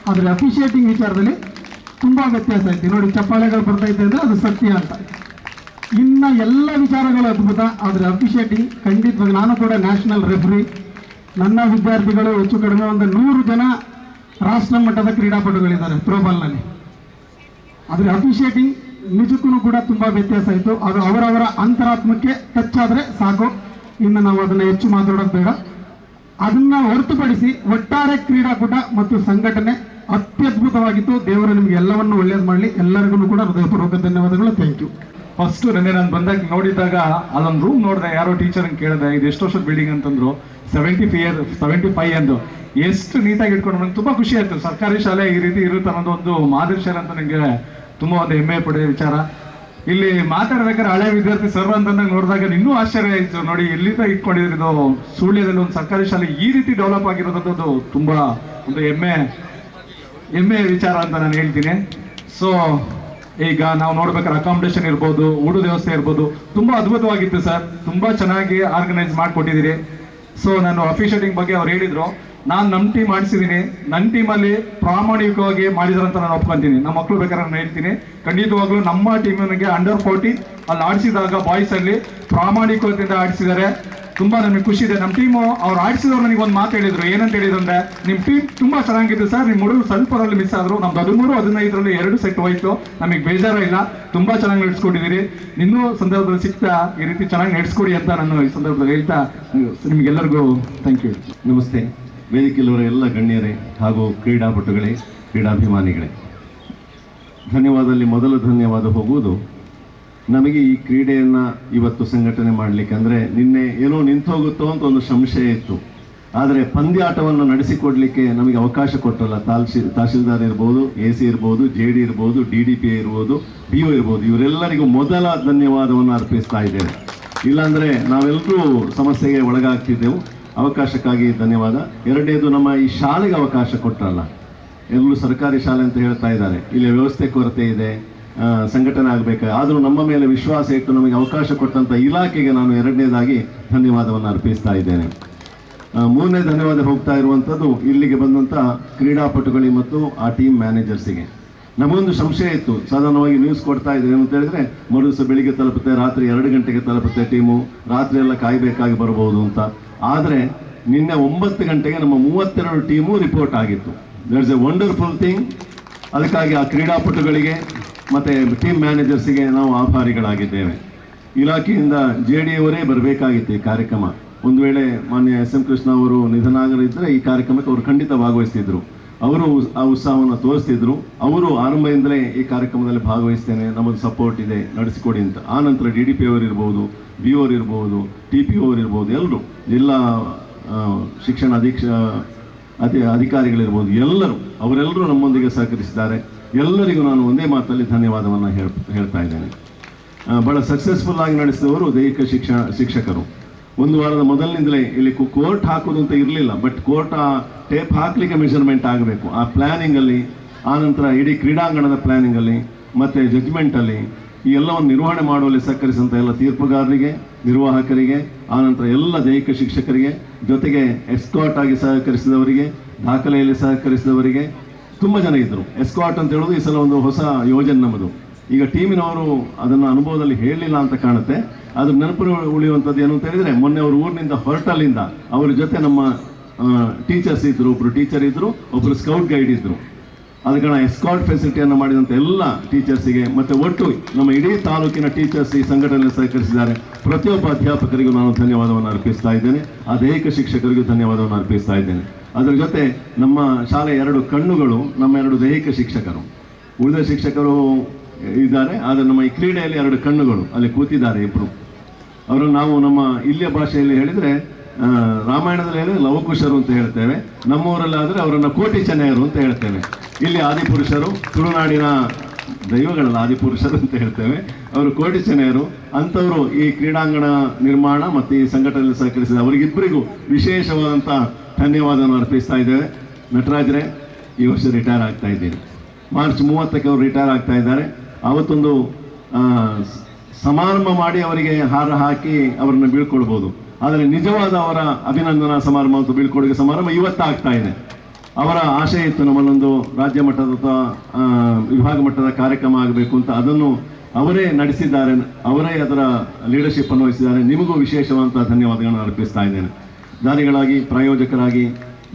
ಆದರೆ ಅಫಿಷಿಯೇಟಿಂಗ್ ವಿಚಾರದಲ್ಲಿ ತುಂಬ ವ್ಯತ್ಯಾಸ ಐತಿ. ನೋಡಿ, ಚಪ್ಪಾಳೆಗಳು ಬರ್ತೈತೆ ಅಂದರೆ ಅದು ಸತ್ಯ ಅಂತ. ಇನ್ನು ಎಲ್ಲ ವಿಚಾರಗಳು ಅದ್ಭುತ, ಆದರೆ ಅಫಿಷಿಯೇಟಿಂಗ್ ಖಂಡಿತವಾಗಿ ನಾನು ಕೂಡ ನ್ಯಾಷನಲ್ ರೆಫ್ರಿ ನನ್ನ ವಿದ್ಯಾರ್ಥಿಗಳು ಹೆಚ್ಚು ಕಡಿಮೆ ಒಂದು ನೂರು ಜನ ರಾಷ್ಟ್ರ ಮಟ್ಟದ ಕ್ರೀಡಾಪಟುಗಳಿದ್ದಾರೆ ಥ್ರೋಬಾಲ್ನಲ್ಲಿ ಆದರೆ ಅಫಿಷಿಯೇಟಿಂಗ್ ನಿಜಕ್ಕೂ ಕೂಡ ತುಂಬ ವ್ಯತ್ಯಾಸ ಇತ್ತು ಅದು ಅವರವರ ಅಂತರಾತ್ಮಕ್ಕೆ ಟಚ್ ಆದರೆ ಸಾಕು. ಇನ್ನು ನಾವು ಅದನ್ನು ಹೆಚ್ಚು ಮಾತಾಡೋದು ಬೇಡ. ಅದನ್ನ ಹೊರತುಪಡಿಸಿ ಒಟ್ಟಾರೆ ಕ್ರೀಡಾಕೂಟ ಮತ್ತು ಸಂಘಟನೆ ಅತ್ಯದ್ಭುತವಾಗಿತ್ತು. ದೇವರು ನಿಮಗೆ ಎಲ್ಲವನ್ನು ಒಳ್ಳೇದು ಮಾಡಲಿ. ಎಲ್ಲರಿಗೂ ಕೂಡ ಹೃದಯಪೂರ್ವಕ ಧನ್ಯವಾದಗಳು. ಥ್ಯಾಂಕ್ ಯು ಫಸ್ಟ್ ನೆನ್ನೆ ನಾನು ಬಂದಾಗ ನೋಡಿದಾಗ ಅಲ್ಲೊಂದು ರೂಮ್ ನೋಡಿದೆ, ಯಾರೋ ಟೀಚರ್ ಕೇಳಿದೆ, ಇದು ಎಷ್ಟು ವರ್ಷದ ಬಿಲ್ಡಿಂಗ್ ಅಂತಂದ್ರು? ಸೆವೆಂಟಿ ಫೈವ್ ಸೆವೆಂಟಿ ಫೈವ್ ಎಂದು. ಎಷ್ಟು ನೀಟಾಗಿ ಇಟ್ಕೊಂಡು ನಂಗೆ ತುಂಬಾ ಖುಷಿ ಆಯ್ತು. ಸರ್ಕಾರಿ ಶಾಲೆ ಈ ರೀತಿ ಇರುತ್ತೆ ಅನ್ನೋದು ಒಂದು ಮಾದರಿ ಶಾಲೆ ಅಂತ ನನಗೆ ತುಂಬಾ ಒಂದು ಹೆಮ್ಮೆ ಪಡೆದ ವಿಚಾರ. ಇಲ್ಲಿ ಮಾತಾಡ್ಬೇಕಾದ್ರೆ ಹಳೆ ವಿದ್ಯಾರ್ಥಿ ಸರ್ ಅಂತಂದಾಗ ನೋಡಿದಾಗ ಇನ್ನೂ ಆಶ್ಚರ್ಯ ಆಯ್ತು ನೋಡಿ, ಎಲ್ಲಿಂದ ಇಟ್ಕೊಂಡಿದ್ರು ಇದು? ಸುಳ್ಯದಲ್ಲಿ ಒಂದು ಸರ್ಕಾರಿ ಶಾಲೆ ಈ ರೀತಿ ಡೆವಲಪ್ ಆಗಿರೋದಂಥದ್ದು ತುಂಬಾ ಒಂದು ಹೆಮ್ಮೆ ಹೆಮ್ಮೆಯ ವಿಚಾರ ಅಂತ ನಾನು ಹೇಳ್ತೀನಿ. ಸೊ ಈಗ ನಾವು ನೋಡ್ಬೇಕಾದ್ರೆ ಅಕಾಮಿಡೇಷನ್ ಇರ್ಬೋದು, ಊಟದ ವ್ಯವಸ್ಥೆ ಇರ್ಬೋದು, ತುಂಬಾ ಅದ್ಭುತವಾಗಿತ್ತು ಸರ್. ತುಂಬಾ ಚೆನ್ನಾಗಿ ಆರ್ಗನೈಸ್ ಮಾಡಿಕೊಟ್ಟಿದ್ದೀರಿ. ಸೊ ನಾನು ಅಫಿಷಿಯೇಟಿಂಗ್ ಬಗ್ಗೆ ಅವ್ರು ಹೇಳಿದ್ರು. ನಾನು ನಮ್ಮ ಟೀಮ್ ಮಾಡಿಸಿದ್ದೀನಿ ನನ್ನ ಟೀಮಲ್ಲಿ ಪ್ರಾಮಾಣಿಕವಾಗಿ ಮಾಡಿದ್ರಂತ ನಾನು ಒಪ್ಕೊಂತೀನಿ. ನಮ್ಮ ಮಕ್ಕಳು ಬೇಕಾದ್ರೆ ನಾನು ಹೇಳ್ತೀನಿ. ಖಂಡಿತವಾಗ್ಲೂ ನಮ್ಮ ಟೀಮಿಗೆ ಅಂಡರ್ ಫೋರ್ಟಿ ಅಲ್ಲಿ ಆಡಿಸಿದಾಗ ಬಾಯ್ಸಲ್ಲಿ ಪ್ರಾಮಾಣಿಕತೆಯಿಂದ ಆಡಿಸಿದ್ದಾರೆ ತುಂಬ ನನಗೆ ಖುಷಿ ಇದೆ. ನಮ್ಮ ಟೀಮು ಅವ್ರು ಆಡಿಸಿದವ್ರು ನನಗೆ ಒಂದು ಮಾತು ಹೇಳಿದ್ರು. ಏನಂತ ಹೇಳಿದ್ರು ನಿಮ್ಮ ಟೀಮ್ ತುಂಬ ಚೆನ್ನಾಗಿತ್ತು ಸರ್ ನಿಮ್ಮ ಹುಡುಗರು ಸ್ವಲ್ಪದಲ್ಲಿ ಮಿಸ್ ಆದರು. ನಮ್ದು ಹದಿಮೂರು, ಹದಿನೈದರಲ್ಲಿ ಎರಡು ಸೆಟ್ ಹೋಯಿತು. ನಮಗೆ ಬೇಜಾರು ಇಲ್ಲ ತುಂಬ ಚೆನ್ನಾಗಿ ನಡೆಸ್ಕೊಂಡಿದ್ದೀರಿ. ಇನ್ನೂ ಸಂದರ್ಭದಲ್ಲಿ ಸಿಗ್ತಾ ಈ ರೀತಿ ಚೆನ್ನಾಗಿ ನಡೆಸ್ಕೊಡಿ ಅಂತ ನಾನು ಈ ಸಂದರ್ಭದಲ್ಲಿ ಹೇಳ್ತಾ, ನಿಮಗೆಲ್ಲರಿಗೂ ಥ್ಯಾಂಕ್ ಯು ನಮಸ್ತೆ. ವೇದಿಕೆಯಲ್ಲಿರುವ ಎಲ್ಲ ಗಣ್ಯರೇ ಹಾಗೂ ಕ್ರೀಡಾಪಟುಗಳೇ, ಕ್ರೀಡಾಭಿಮಾನಿಗಳೇ, ಧನ್ಯವಾದದಲ್ಲಿ ಮೊದಲು ಧನ್ಯವಾದ ಹೋಗುವುದು. ನಮಗೆ ಈ ಕ್ರೀಡೆಯನ್ನು ಇವತ್ತು ಸಂಘಟನೆ ಮಾಡಲಿಕ್ಕೆ ಅಂದರೆ ನಿನ್ನೆ ಏನೋ ನಿಂತೋಗುತ್ತೋ ಅಂತ ಒಂದು ಸಂಶಯ ಇತ್ತು. ಆದರೆ ಪಂದ್ಯಾಟವನ್ನು ನಡೆಸಿಕೊಡಲಿಕ್ಕೆ ನಮಗೆ ಅವಕಾಶ ಕೊಟ್ಟಲ್ಲ. ತಾಲ್ಶಿ ತಹಶೀಲ್ದಾರ್ ಇರ್ಬೋದು, ಎ ಸಿ ಇರ್ಬೋದು, ಜೆ ಡಿ ಇರ್ಬೋದು, ಡಿ ಡಿ ಪಿ ಇರ್ಬೋದು, ಬಿ ಒ ಇರ್ಬೋದು, ಇವರೆಲ್ಲರಿಗೂ ಮೊದಲ ಧನ್ಯವಾದವನ್ನು ಅರ್ಪಿಸ್ತಾ ಇದ್ದೇವೆ. ಇಲ್ಲಾಂದರೆ ನಾವೆಲ್ಲರೂ ಸಮಸ್ಯೆಗೆ ಒಳಗಾಗ್ತಿದ್ದೆವು. ಅವಕಾಶಕ್ಕಾಗಿ ಧನ್ಯವಾದ. ಎರಡನೇದು ನಮ್ಮ ಈ ಶಾಲೆಗೆ ಅವಕಾಶ ಕೊಟ್ಟರಲ್ಲ. ಎಲ್ಲರೂ ಸರ್ಕಾರಿ ಶಾಲೆ ಅಂತ ಹೇಳ್ತಾ ಇದ್ದಾರೆ. ಇಲ್ಲಿ ವ್ಯವಸ್ಥೆ ಕೊರತೆ ಇದೆ ಸಂಘಟನೆ ಆಗಬೇಕು? ಆದರೂ ನಮ್ಮ ಮೇಲೆ ವಿಶ್ವಾಸ ಇಟ್ಟು ನಮಗೆ ಅವಕಾಶ ಕೊಟ್ಟಂಥ ಇಲಾಖೆಗೆ ನಾನು ಎರಡನೇದಾಗಿ ಧನ್ಯವಾದವನ್ನು ಅರ್ಪಿಸ್ತಾ ಇದ್ದೇನೆ. ಮೂರನೇ ಧನ್ಯವಾದ ಹೋಗ್ತಾ ಇರುವಂಥದ್ದು ಇಲ್ಲಿಗೆ ಬಂದಂಥ ಕ್ರೀಡಾಪಟುಗಳಿಗೆ ಮತ್ತು ಆ ಟೀಮ್ ಮ್ಯಾನೇಜರ್ಸಿಗೆ. ನಮಗೊಂದು ಸಂಶಯ ಇತ್ತು. ಸಾಧಾರಣವಾಗಿ ನ್ಯೂಸ್ ಕೊಡ್ತಾ ಇದ್ರೆ ಅಂತ ಹೇಳಿದ್ರೆ ಮರು ದಿವಸ ಬೆಳಿಗ್ಗೆ ತಲುಪುತ್ತೆ, ರಾತ್ರಿ ಎರಡು ಗಂಟೆಗೆ ತಲುಪುತ್ತೆ ಟೀಮು. ರಾತ್ರಿ ಎಲ್ಲ ಕಾಯಬೇಕಾಗಿ ಬರಬಹುದು ಅಂತ. ಆದರೆ ನಿನ್ನೆ ಒಂಬತ್ತು ಗಂಟೆಗೆ ನಮ್ಮ ಮೂವತ್ತೆರಡು ಟೀಮು ರಿಪೋರ್ಟ್ ಆಗಿತ್ತು. ದಟ್ಸ್ ಎ ವಂಡರ್ಫುಲ್ ಥಿಂಗ್ ಅದಕ್ಕಾಗಿ ಆ ಕ್ರೀಡಾಪಟುಗಳಿಗೆ ಮತ್ತು ಟೀಮ್ ಮ್ಯಾನೇಜರ್ಸಿಗೆ ನಾವು ಆಭಾರಿಗಳಾಗಿದ್ದೇವೆ. ಇಲಾಖೆಯಿಂದ ಜೆ ಡಿ ಅವರೇ ಬರಬೇಕಾಗಿತ್ತು ಈ ಕಾರ್ಯಕ್ರಮ. ಒಂದು ವೇಳೆ ಮಾನ್ಯ ಎಸ್ ಎಂ ಕೃಷ್ಣ ಅವರು ನಿಧನ ಆಗಲಿದ್ದರೆ ಈ ಕಾರ್ಯಕ್ರಮಕ್ಕೆ ಅವರು ಖಂಡಿತ ಭಾಗವಹಿಸ್ತಿದ್ರು ಅವರು ಆ ಉತ್ಸಾಹವನ್ನು ತೋರಿಸ್ತಿದ್ರು. ಅವರು ಆರಂಭದಿಂದಲೇ ಈ ಕಾರ್ಯಕ್ರಮದಲ್ಲಿ ಭಾಗವಹಿಸ್ತೇನೆ. ನಮ್ಮದು ಸಪೋರ್ಟ್ ಇದೆ. ನಡೆಸಿಕೊಡಿ ಅಂತ. ಆ ನಂತರ ಡಿ ಡಿ ಪಿ ಅವರು ಇರ್ಬೋದು ಬಿ ಓರ್ ಇರ್ಬೋದು ಟಿ ಪಿ ಓರ್ ಇರ್ಬೋದು ಎಲ್ಲರೂ ಜಿಲ್ಲಾ ಶಿಕ್ಷಣ ಅಧೀಕ್ಷ ಅತಿ ಅಧಿಕಾರಿಗಳಿರ್ಬೋದು, ಎಲ್ಲರೂ. ಅವರೆಲ್ಲರೂ ನಮ್ಮೊಂದಿಗೆ ಸಹಕರಿಸಿದ್ದಾರೆ. ಎಲ್ಲರಿಗೂ ನಾನು ಒಂದೇ ಮಾತಲ್ಲಿ ಧನ್ಯವಾದವನ್ನು ಹೇಳ್, ಹೇಳ್ತಾ ಇದ್ದೇನೆ. ಭಾಳ ಸಕ್ಸಸ್ಫುಲ್ ಆಗಿ ನಡೆಸಿದವರು ದೈಹಿಕ ಶಿಕ್ಷಣ ಶಿಕ್ಷಕರು. ಒಂದು ವಾರದ ಮೊದಲಿನಿಂದಲೇ ಇಲ್ಲಿ ಕೋರ್ಟ್ ಹಾಕೋದು ಅಂತ ಇರಲಿಲ್ಲ ಬಟ್ ಕೋರ್ಟ್ ಆ ಟೇಪ್ ಹಾಕಲಿಕ್ಕೆ ಮೆಷರ್ಮೆಂಟ್ ಆಗಬೇಕು. ಆ ಪ್ಲ್ಯಾನಿಂಗಲ್ಲಿ ಆನಂತರ ಇಡೀ ಕ್ರೀಡಾಂಗಣದ ಪ್ಲ್ಯಾನಿಂಗಲ್ಲಿ ಮತ್ತು ಜಡ್ಜ್ಮೆಂಟಲ್ಲಿ ಈ ಎಲ್ಲವನ್ನು ನಿರ್ವಹಣೆ ಮಾಡುವಲ್ಲಿ ಸಹಕರಿಸಿದಂಥ ಎಲ್ಲ ತೀರ್ಪುಗಾರರಿಗೆ, ನಿರ್ವಾಹಕರಿಗೆ ಆನಂತರ ಎಲ್ಲ ದೈಹಿಕ ಶಿಕ್ಷಕರಿಗೆ, ಜೊತೆಗೆ ಎಸ್ಕಾಟ್ ಆಗಿ ಸಹಕರಿಸಿದವರಿಗೆ, ದಾಖಲೆಯಲ್ಲಿ ಸಹಕರಿಸಿದವರಿಗೆ, ತುಂಬ ಜನ ಇದ್ದರು ಎಸ್ಕಾಟ್ ಅಂತ ಹೇಳೋದು ಈ ಸಲ ಒಂದು ಹೊಸ ಯೋಜನೆ ನಮ್ಮದು. ಈಗ ಟೀಮಿನವರು ಅದನ್ನು ಅನುಭವದಲ್ಲಿ ಹೇಳಲಿಲ್ಲ ಅಂತ ಕಾಣುತ್ತೆ. ಅದು ನೆನಪು ಉಳಿಯುವಂಥದ್ದು ಏನು ಅಂತ ಹೇಳಿದರೆ, ಮೊನ್ನೆ ಅವರು ಊರಿನಿಂದ ಹೊರಟಲ್ಲಿಂದ ಅವರ ಜೊತೆ ನಮ್ಮ ಟೀಚರ್ಸ್ ಇದ್ದರು ಒಬ್ಬರು ಟೀಚರ್ ಇದ್ದರು ಒಬ್ಬರು ಸ್ಕೌಟ್ ಗೈಡ್ ಇದ್ದರು ಅದಕ್ಕೆ ಎಸ್ಕಾಟ್ ಫೆಸಿಲಿಟಿಯನ್ನು ಮಾಡಿದಂಥ ಎಲ್ಲ ಟೀಚರ್ಸಿಗೆ ಮತ್ತು ಒಟ್ಟು ನಮ್ಮ ಇಡೀ ತಾಲೂಕಿನ ಟೀಚರ್ಸ್ ಈ ಸಂಘಟನೆಯಲ್ಲಿ ಸಹಕರಿಸಿದ್ದಾರೆ. ಪ್ರತಿಯೊಬ್ಬ ಅಧ್ಯಾಪಕರಿಗೂ ನಾನು ಧನ್ಯವಾದವನ್ನು ಅರ್ಪಿಸ್ತಾ ಇದ್ದೇನೆ. ಆ ದೈಹಿಕ ಶಿಕ್ಷಕರಿಗೂ ಧನ್ಯವಾದವನ್ನು ಅರ್ಪಿಸ್ತಾ ಇದ್ದೇನೆ. ಅದರ ಜೊತೆ ನಮ್ಮ ಶಾಲೆಯ ಎರಡು ಕಣ್ಣುಗಳು, ನಮ್ಮ ಎರಡು ದೈಹಿಕ ಶಿಕ್ಷಕರು. ಉಳಿದ ಶಿಕ್ಷಕರು ಇದ್ದಾರೆ. ಆದರೆ ನಮ್ಮ ಈ ಕ್ರೀಡೆಯಲ್ಲಿ ಎರಡು ಕಣ್ಣುಗಳು ಅಲ್ಲಿ ಕೂತಿದ್ದಾರೆ ಇಬ್ಬರು ಅವರು ನಾವು ನಮ್ಮ ಇಲ್ಲಿಯ ಭಾಷೆಯಲ್ಲಿ ಹೇಳಿದರೆ ರಾಮಾಯಣದಲ್ಲಿ ಹೇಳಿದರೆ ಲವಕುಶರು ಅಂತ ಹೇಳ್ತೇವೆ. ನಮ್ಮೂರಲ್ಲಾದರೆ ಅವರನ್ನು ಕೋಟಿ ಚೆನ್ನಯರು ಅಂತ ಹೇಳ್ತೇವೆ. ಇಲ್ಲಿ ಆದಿಪುರುಷರು, ತುಳುನಾಡಿನ ದೈವಗಳಲ್ಲ ಆದಿಪುರುಷರು ಅಂತ ಹೇಳ್ತೇವೆ. ಅವರು ಕೋಟಿ ಚೆನ್ನಯರು ಅಂಥವರು ಈ ಕ್ರೀಡಾಂಗಣ ನಿರ್ಮಾಣ ಮತ್ತು ಈ ಸಂಘಟನೆಯಲ್ಲಿ ಸಹಕರಿಸಿದ ಅವರಿಗಿಬ್ಬರಿಗೂ ವಿಶೇಷವಾದಂಥ ಧನ್ಯವಾದವನ್ನು ಅರ್ಪಿಸ್ತಾ ಇದ್ದೇವೆ. ನಟರಾಜರೇ, ಈ ವರ್ಷ ರಿಟೈರ್ ಆಗ್ತಾ ಇದ್ದೀರಿ. ಮಾರ್ಚ್ ಮೂವತ್ತಕ್ಕೆ ಅವರು ರಿಟೈರ್ ಆಗ್ತಾ ಇದ್ದಾರೆ. ಅವತ್ತೊಂದು ಆ, ಸ- ಸಮಾರಂಭ ಮಾಡಿ ಅವರಿಗೆ ಹಾರ ಹಾಕಿ ಅವರನ್ನು ಬೀಳ್ಕೊಡ್ಬೋದು. ಆದರೆ ನಿಜವಾದ ಅವರ ಅಭಿನಂದನಾ ಸಮಾರಂಭ ಮತ್ತು ಬೀಳ್ಕೊಡುಗೆ ಸಮಾರಂಭ ಇವತ್ತಾಗ್ತಾ ಇದೆ. ಅವರ ಆಶಯ ಇತ್ತು ನಮ್ಮಲ್ಲೊಂದು ರಾಜ್ಯ ಮಟ್ಟದ ಅಥವಾ ವಿಭಾಗ ಮಟ್ಟದ ಕಾರ್ಯಕ್ರಮ ಆಗಬೇಕು ಅಂತ ಅದನ್ನು ಅವರೇ ನಡೆಸಿದ್ದಾರೆ. ಅವರೇ ಅದರ ಲೀಡರ್ಶಿಪ್ ಅನ್ನು ವಹಿಸಿದ್ದಾರೆ. ನಿಮಗೂ ವಿಶೇಷವಾದಂಥ ಧನ್ಯವಾದಗಳನ್ನು ಅರ್ಪಿಸ್ತಾ ಇದ್ದೇನೆ. ದಾನಿಗಳಾಗಿ ಪ್ರಾಯೋಜಕರಾಗಿ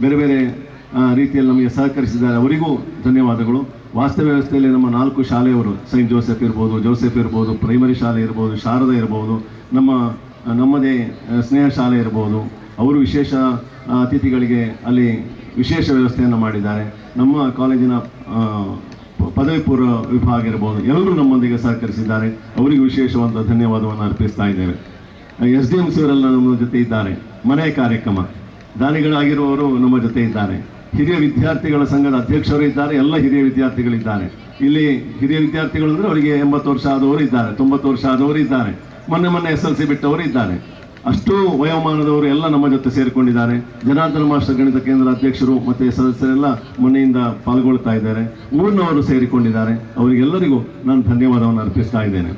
ಬೇರೆ ಬೇರೆ ರೀತಿಯಲ್ಲಿ ನಮಗೆ ಸಹಕರಿಸಿದ್ದಾರೆ. ಅವರಿಗೂ ಧನ್ಯವಾದಗಳು. ವಾಸ್ತವ ವ್ಯವಸ್ಥೆಯಲ್ಲಿ ನಮ್ಮ ನಾಲ್ಕು ಶಾಲೆಯವರು ಸೈಂಟ್ ಜೋಸೆಫ್ ಇರ್ಬೋದು ಜೋಸೆಫ್ ಇರ್ಬೋದು ಪ್ರೈಮರಿ ಶಾಲೆ ಇರ್ಬೋದು, ಶಾರದಾ ಇರ್ಬೋದು, ನಮ್ಮ, ನಮ್ಮದೇ ಸ್ನೇಹ ಶಾಲೆ ಇರ್ಬೋದು, ಅವರು ವಿಶೇಷ ಅತಿಥಿಗಳಿಗೆ ಅಲ್ಲಿ ವಿಶೇಷ ವ್ಯವಸ್ಥೆಯನ್ನು ಮಾಡಿದ್ದಾರೆ. ನಮ್ಮ ಕಾಲೇಜಿನ ಪದವಿ ಪೂರ್ವ ವಿಭಾಗ ಇರ್ಬೋದು, ಎಲ್ಲರೂ ನಮ್ಮೊಂದಿಗೆ ಸಹಕರಿಸಿದ್ದಾರೆ. ಅವರಿಗೆ ವಿಶೇಷವಾದ ಧನ್ಯವಾದವನ್ನು ಅರ್ಪಿಸ್ತಾ ಇದ್ದೇವೆ. ಎಸ್ ಡಿ ಎಂ ಸಿಯವರೆಲ್ಲ ನಮ್ಮ ಜೊತೆ ಇದ್ದಾರೆ. ಮನೆ ಕಾರ್ಯಕ್ರಮ. ದಾನಿಗಳಾಗಿರುವವರು ನಮ್ಮ ಜೊತೆ ಇದ್ದಾರೆ. ಹಿರಿಯ ವಿದ್ಯಾರ್ಥಿಗಳ ಸಂಘದ ಅಧ್ಯಕ್ಷರು ಇದ್ದಾರೆ, ಎಲ್ಲ ಹಿರಿಯ ವಿದ್ಯಾರ್ಥಿಗಳಿದ್ದಾರೆ. ಇಲ್ಲಿ ಹಿರಿಯ ವಿದ್ಯಾರ್ಥಿಗಳು ಅಂದರೆ ಅವರಿಗೆ ಎಂಬತ್ತು ವರ್ಷ ಆದವರು ಇದ್ದಾರೆ, ತೊಂಬತ್ತು ವರ್ಷ ಆದವರು ಇದ್ದಾರೆ. ಮೊನ್ನೆ ಮೊನ್ನೆ ಎಸ್ ಎಲ್ ಸಿ ಬಿಟ್ಟವರು ಇದ್ದಾರೆ. ಅಷ್ಟು ವಯೋಮಾನದವರು ಎಲ್ಲ ನಮ್ಮ ಜೊತೆ ಸೇರಿಕೊಂಡಿದ್ದಾರೆ. ಜನಾರ್ದನ ಮಾಸ್ಟರ್ ಗಣಿತ ಕೇಂದ್ರ ಅಧ್ಯಕ್ಷರು ಮತ್ತು ಸದಸ್ಯರೆಲ್ಲ ಮೊನ್ನೆಯಿಂದ ಪಾಲ್ಗೊಳ್ತಾ ಇದ್ದಾರೆ. ಊರಿನವರು ಸೇರಿಕೊಂಡಿದ್ದಾರೆ. ಅವರಿಗೆಲ್ಲರಿಗೂ ನಾನು ಧನ್ಯವಾದವನ್ನು ಅರ್ಪಿಸ್ತಾ ಇದ್ದೇನೆ.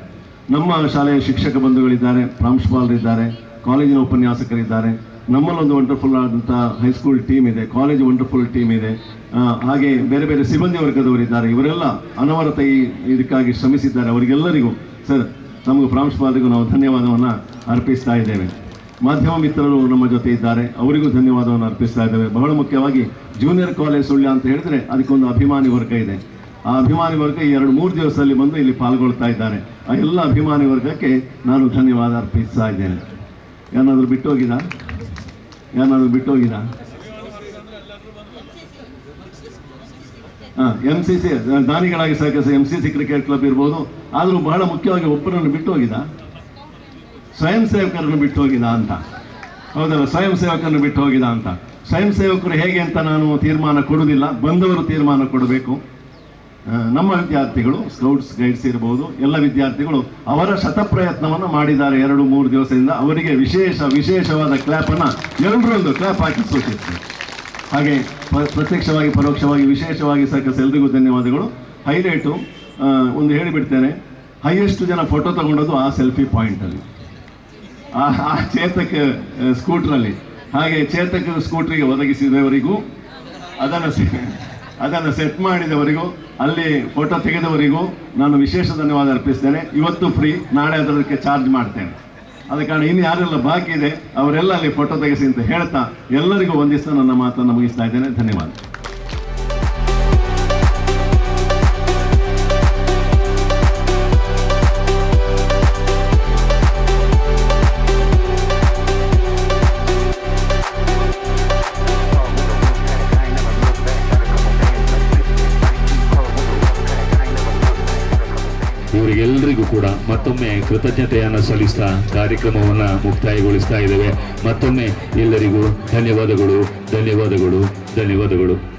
ನಮ್ಮ ಶಾಲೆಯ ಶಿಕ್ಷಕ ಬಂಧುಗಳಿದ್ದಾರೆ, ಪ್ರಾಂಶುಪಾಲರಿದ್ದಾರೆ, ಕಾಲೇಜಿನ ಉಪನ್ಯಾಸಕರಿದ್ದಾರೆ. ನಮ್ಮಲ್ಲೊಂದು ವಂಡರ್ಫುಲ್ ಆದಂಥ ಹೈಸ್ಕೂಲ್ ಟೀಮ್ ಇದೆ ಕಾಲೇಜ್ ವಂಡರ್ಫುಲ್ ಟೀಮ್ ಇದೆ. ಹಾಗೆ ಬೇರೆ ಬೇರೆ ಸಿಬ್ಬಂದಿ ವರ್ಗದವರಿದ್ದಾರೆ ಇವರೆಲ್ಲ ಅನವರತ ಈ ಇದಕ್ಕಾಗಿ ಶ್ರಮಿಸಿದ್ದಾರೆ. ಅವರಿಗೆಲ್ಲರಿಗೂ ಸರ್ ನಮಗೆ ಪ್ರಾಂಶುಪಾಲರಿಗೂ ನಾವು ಧನ್ಯವಾದವನ್ನು ಅರ್ಪಿಸ್ತಾ ಇದ್ದೇವೆ. ಮಾಧ್ಯಮ ಮಿತ್ರರು ನಮ್ಮ ಜೊತೆ ಇದ್ದಾರೆ. ಅವರಿಗೂ ಧನ್ಯವಾದವನ್ನು ಅರ್ಪಿಸ್ತಾ ಇದ್ದೇವೆ. ಬಹಳ ಮುಖ್ಯವಾಗಿ ಜೂನಿಯರ್ ಕಾಲೇಜ್ ಸುಳ್ಯ ಅಂತ ಹೇಳಿದರೆ ಅದಕ್ಕೊಂದು ಅಭಿಮಾನಿ ವರ್ಗ ಇದೆ. ಆ ಅಭಿಮಾನಿ ವರ್ಗ ಈ ಎರಡು ಮೂರು ದಿವಸದಲ್ಲಿ ಬಂದು ಇಲ್ಲಿ ಪಾಲ್ಗೊಳ್ತಾ ಇದ್ದಾರೆ. ಆ ಎಲ್ಲ ಅಭಿಮಾನಿ ವರ್ಗಕ್ಕೆ ನಾನು ಧನ್ಯವಾದ ಅರ್ಪಿಸ್ತಾ ಇದ್ದೇನೆ. ಏನಾದರೂ ಬಿಟ್ಟೋಗಿದಾ ಬಿಟ್ಟು ಬಿಟ್ಟೋಗಿದಾ ಹಾಂ ಎಂ ಸಿ ಸಿ ದಾನಿಗಳಾಗಿ ಸಹಕರಿಸ M C C cricket club ಇರ್ಬೋದು. ಆದರೂ ಬಹಳ ಮುಖ್ಯವಾಗಿ ಒಬ್ಬರನ್ನು ಬಿಟ್ಟು ಹೋಗಿದ ಸ್ವಯಂ ಸೇವಕರನ್ನು ಬಿಟ್ಟು ಹೋಗಿದ ಅಂತ. ಹೌದಲ್ಲ, ಸ್ವಯಂ ಸೇವಕರನ್ನು ಬಿಟ್ಟು ಹೋಗಿದ ಅಂತ. ಸ್ವಯಂ ಸೇವಕರು ಹೇಗೆ ಅಂತ ನಾನು ತೀರ್ಮಾನ ಕೊಡುವುದಿಲ್ಲ ಬಂದವರು ತೀರ್ಮಾನ ಕೊಡಬೇಕು. ನಮ್ಮ ವಿದ್ಯಾರ್ಥಿಗಳು ಸ್ಕೌಟ್ಸ್ ಗೈಡ್ಸ್ ಇರಬಹುದು ಎಲ್ಲ ವಿದ್ಯಾರ್ಥಿಗಳು ಅವರ ಶತಪ್ರಯತ್ನವನ್ನು ಮಾಡಿದ್ದಾರೆ ಎರಡು, ಮೂರು ದಿವಸದಿಂದ. ಅವರಿಗೆ ವಿಶೇಷ, ವಿಶೇಷವಾದ ಕ್ಲಾಪನ್ನು ಎಲ್ಲರೊಂದು ಕ್ಲಾಪ್ ಹಾಕಿ ಸೂಚಿಸ್ತಾರೆ ಹಾಗೆ ಪ್ರತ್ಯಕ್ಷವಾಗಿ, ಪರೋಕ್ಷವಾಗಿ, ವಿಶೇಷವಾಗಿ ಸಹ ಎಲ್ರಿಗೂ ಧನ್ಯವಾದಗಳು. ಹೈಲೈಟು ಒಂದು ಹೇಳಿಬಿಡ್ತೇನೆ. ಹೈಯೆಸ್ಟ್ ಜನ ಫೋಟೋ ತಗೊಂಡದ್ದು ಆ ಸೆಲ್ಫಿ ಪಾಯಿಂಟಲ್ಲಿ ಆ ಆ ಚೇತಕ್ ಸ್ಕೂಟ್ರಲ್ಲಿ ಹಾಗೆ ಚೇತಕ್ ಸ್ಕೂಟ್ರಿಗೆ ಒದಗಿಸಿದವರಿಗೂ ಅದನ್ನು ಅದನ್ನು ಸೆಟ್ ಮಾಡಿದವರಿಗೂ, ಅಲ್ಲಿ ಫೋಟೋ ತೆಗೆದವರಿಗೂ ನಾನು ವಿಶೇಷ ಧನ್ಯವಾದ ಅರ್ಪಿಸ್ತೇನೆ. ಇವತ್ತು ಫ್ರೀ ನಾಳೆ ಅದಕ್ಕೆ ಚಾರ್ಜ್ ಮಾಡ್ತೇನೆ. ಆದ ಕಾರಣ ಇನ್ನು ಯಾರೆಲ್ಲ ಬಾಕಿ ಇದೆ, ಅವರೆಲ್ಲ ಅಲ್ಲಿ ಫೋಟೋ ತೆಗೆಸಿ ಅಂತ ಹೇಳ್ತಾ ಎಲ್ಲರಿಗೂ ಒಂದಿಸ ನನ್ನ ಮಾತನ್ನು ಮುಗಿಸ್ತಾ ಇದ್ದೇನೆ. ಧನ್ಯವಾದ. ಕೂಡ ಮತ್ತೊಮ್ಮೆ ಕೃತಜ್ಞತೆಯನ್ನು ಸಲ್ಲಿಸ್ತಾ ಕಾರ್ಯಕ್ರಮವನ್ನು ಮುಕ್ತಾಯಗೊಳಿಸ್ತಾ ಇದ್ದೇವೆ. ಮತ್ತೊಮ್ಮೆ ಎಲ್ಲರಿಗೂ ಧನ್ಯವಾದಗಳು ಧನ್ಯವಾದಗಳು ಧನ್ಯವಾದಗಳು.